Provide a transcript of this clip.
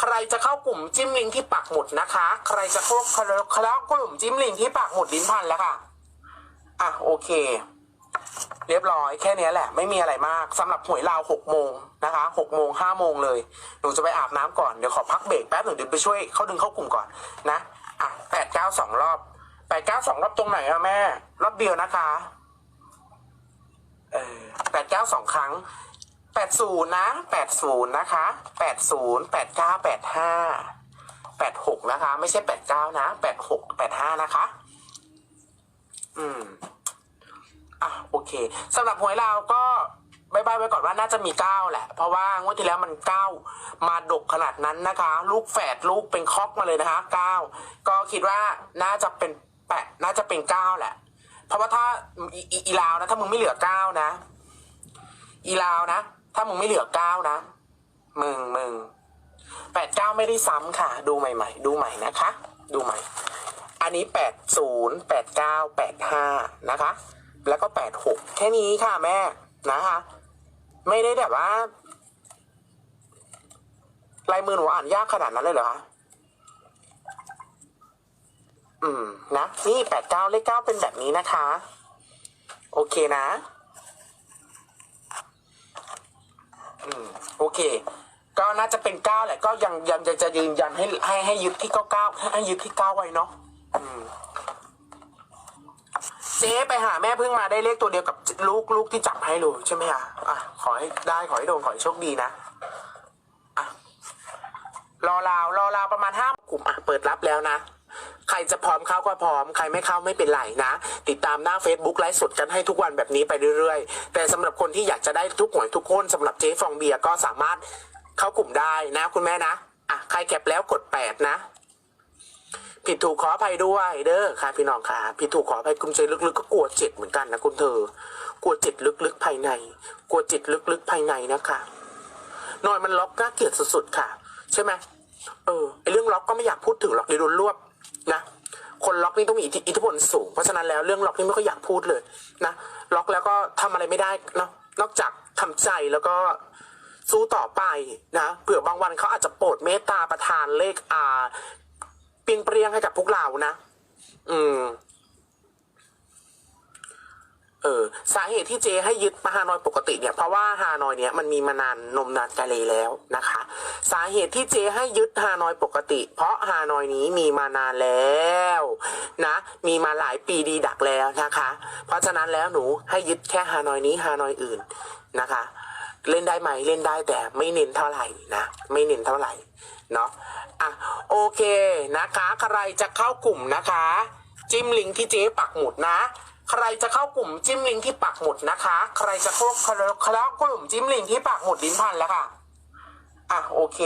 ใครจะเข้ากลุ่มจิ้มลิงก์ที่ปักหมุดนะคะ ใครจะเข้าคลากลุ่มจิ้มลิงก์ที่ปักหมุดลิ้นพันแล้วค่ะ อะโอเค เรียบร้อยแค่นี้แหละ ไม่มีอะไรมากสำหรับหวยลาวหกโมงนะคะหกโมงห้าโมงเลยหนูจะไปอาบน้ำก่อนเดี๋ยวขอพักเบรกแป๊บหนึ่งเดี๋ยวไปช่วยเขาดึงเข้ากลุ่มก่อนนะอะแปดเก้าสองรอบแปดเก้าสองรอบตรงไหนอะแม่ รอบเดียวนะคะ เออแปดเก้าสองครั้ง แปดศูนย์นะแปดศูนย์นะคะแปดศูนย์แปดเก้าแปดห้าแปดหกนะคะ ไม่ใช่แปดเก้านะแปดหกแปดห้านะคะ อืม อะ โอเคสำหรับหวยเราวก็บายบายไว้ก่อนว่าน่าจะมีเก้าแหละ เพราะว่างวดที่แล้วมันเก้ามาดกขนาดนั้นนะคะ ลูกแฝดลูกเป็นคอกมาเลยนะคะเก้าก็คิดว่าน่าจะเป็นแปดน่าจะเป็นเก้าแหละ เพราะว่าถ้าอีอีอีลาวนะ ถ้ามึงไม่เหลือเก้านะ อีลาวนะ ถ้ามึงไม่เหลือเก้านะ มึงมึงแปดเก้าไม่ได้ซ้ำค่ะ ดูใหม่ ๆ ดูใหม่นะคะ ดูใหม่ อันนี้แปดศูนย์แปดเก้าแปดห้านะคะ แล้วก็แปดหกแค่นี้ค่ะแม่นะคะ ไม่ได้แบบว่าลายมือหนูอ่านยากขนาดนั้นเลยเหรอคะอืมนะ นี่แปดเก้าเลขเก้าเป็นแบบนี้นะคะ โอเคนะ อืมโอเค ก็น่าจะเป็นเก้าแหละ ก็ยังยังจะจะยืนยันให้ให้ให้ยึดที่เก้าเก้าให้ยึดที่เก้าไว้เนาะอืมเจ๊ไปหาแม่เพิ่งมาได้เลขตัวเดียวกับลูกลูกที่จับให้เลยใช่ไหมคะอะขอให้ได้ขอให้โดนขอให้โชคดีนะอะรอราวรอราวประมาณห้ากลุ่มอะเปิดรับแล้วนะ ใครจะพร้อมเข้าก็พร้อม ใครไม่เข้าไม่เป็นไรนะ ติดตามหน้า Facebook ไลฟ์สดกันให้ทุกวันแบบนี้ไปเรื่อยๆ แต่สำหรับคนที่อยากจะได้ทุกหวยทุกคนสำหรับเจ๊ฟองเบียก็สามารถเข้ากลุ่มได้นะคุณแม่นะอะใครแก็บแล้วกดแปดนะ ผิดถูกขออภัยด้วยเด้อค่ะพี่น้องค่ะ ผิดถูกขออภัยคุณใจลึกๆก็กลัวเจ็ดเหมือนกันนะคุณเธอ กลัวจ็ดลึกๆภายใน กลัวจ็ดลึกๆภายในนะคะหน่อยมันล็อกน่าเกลียดสุดๆค่ะ ใช่ไหมเออไอเรื่องล็อกก็ไม่อยากพูดถึงหรอกเดี๋ยวโดนรวบ นะคนล็อกนี่ต้องมีอิทธิพลสูง เพราะฉะนั้นแล้วเรื่องล็อกนี่ไม่ค่อยอยากพูดเลยนะล็อกแล้วก็ทำอะไรไม่ได้เนาะนอกจากทำใจแล้วก็สู้ต่อไปนะเผื่อบางวันเขาอาจจะโปรดเมตตาประทานเลขอาเปียงเปรียงให้กับพวกเรานะ อืม เออสาเหตุที่เจให้ยึดฮานอยปกติเนี่ยเพราะว่าฮานอยเนี่ยมันมีมานานนมนานกาเลแล้วนะคะ สาเหตุที่เจให้ยึดฮานอยปกติ เพราะฮานอยนี้มีมานานแล้วนะมีมาหลายปีดีดักแล้วนะคะ เพราะฉะนั้นแล้วหนูให้ยึดแค่ฮานอยนี้ฮานอยอื่นนะคะ เล่นได้ไหมเล่นได้แต่ไม่เน้นเท่าไหร่นะไม่เน้นเท่าไหร่เนาะอะโอเคนะคะ ใครจะเข้ากลุ่มนะคะ จิ้มลิงก์ที่เจ๊ปักหมุดนะ ใครจะเข้ากลุ่มจิ้มลิงที่ปักหมุดนะคะ ใครจะเข้าเข้ากลุ่มจิ้มลิงที่ปักหมุดลิ้นพันแล้วค่ะ อะโอเค